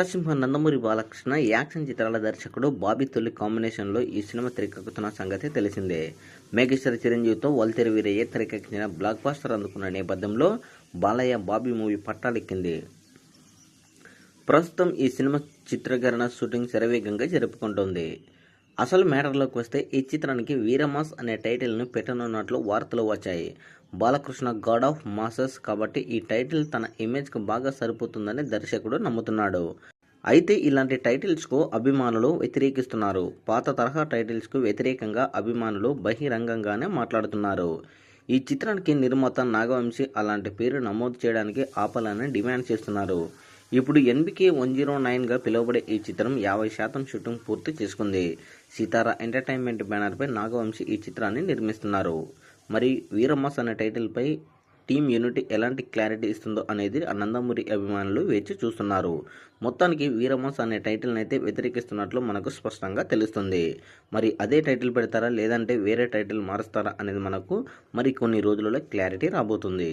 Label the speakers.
Speaker 1: నటసింహ Nandamuri Balakrishna action చిత్రాల దర్శకుడు బాబీ తొలి కాంబినేషన్లో ఈ సినిమా తెరకెక్కుతున్న సంగతి తెలిసిందే. మేఘేశ్వర చిరంజీవితో వల్తెరి వీరయ్య తెరకెక్కిన బ్లాక్ బాస్టర్ అందుకున్న నేపథ్యంలో బాలయ్య బాబీ మూవీ పట్టాలెక్కింది. ప్రస్తుతం ఈ సినిమా చిత్రీకరణ షూటింగ్ శరవేగంగా జరుపుకుంటోంది. అసలు మ్యాటర్లోకి వస్తే ఈ చిత్రానికి వీరమాస్ అనే టైటిల్ను పెట్టనున్నట్లు వార్తలు వచ్చాయి. బాలకృష్ణ గాడ్ ఆఫ్ మాసెస్ కాబట్టి ఈ టైటిల్ తన ఇమేజ్కి బాగా సరిపోతుందని దర్శకుడు నమ్ముతున్నాడు. అయితే ఇలాంటి టైటిల్స్కు అభిమానులు వ్యతిరేకిస్తున్నారు. పాత తరహా టైటిల్స్కు వ్యతిరేకంగా అభిమానులు బహిరంగంగానే మాట్లాడుతున్నారు. ఈ చిత్రానికి నిర్మాత నాగవంశీ అలాంటి పేరు నమోదు చేయడానికి ఆపాలని డిమాండ్ చేస్తున్నారు. ఇప్పుడు ఎన్బికే వన్ జీరో నైన్గా పిలువబడే ఈ చిత్రం యాభై శాతం షూటింగ్ పూర్తి చేసుకుంది. సీతారా ఎంటర్టైన్మెంట్ బ్యానర్పై నాగవంశీ ఈ చిత్రాన్ని నిర్మిస్తున్నారు. మరి వీరమ్మస్ అనే టైటిల్పై టీమ్ యూనిట్ ఎలాంటి క్లారిటీ ఇస్తుందో అనేది అనందమూరి అభిమానులు వేచి చూస్తున్నారు. మొత్తానికి వీరమ్మస్ అనే టైటిల్ని అయితే వ్యతిరేకిస్తున్నట్లు మనకు స్పష్టంగా తెలుస్తుంది. మరి అదే టైటిల్ పెడతారా లేదంటే వేరే టైటిల్ మారుస్తారా అనేది మనకు మరి కొన్ని రోజులలో క్లారిటీ రాబోతుంది.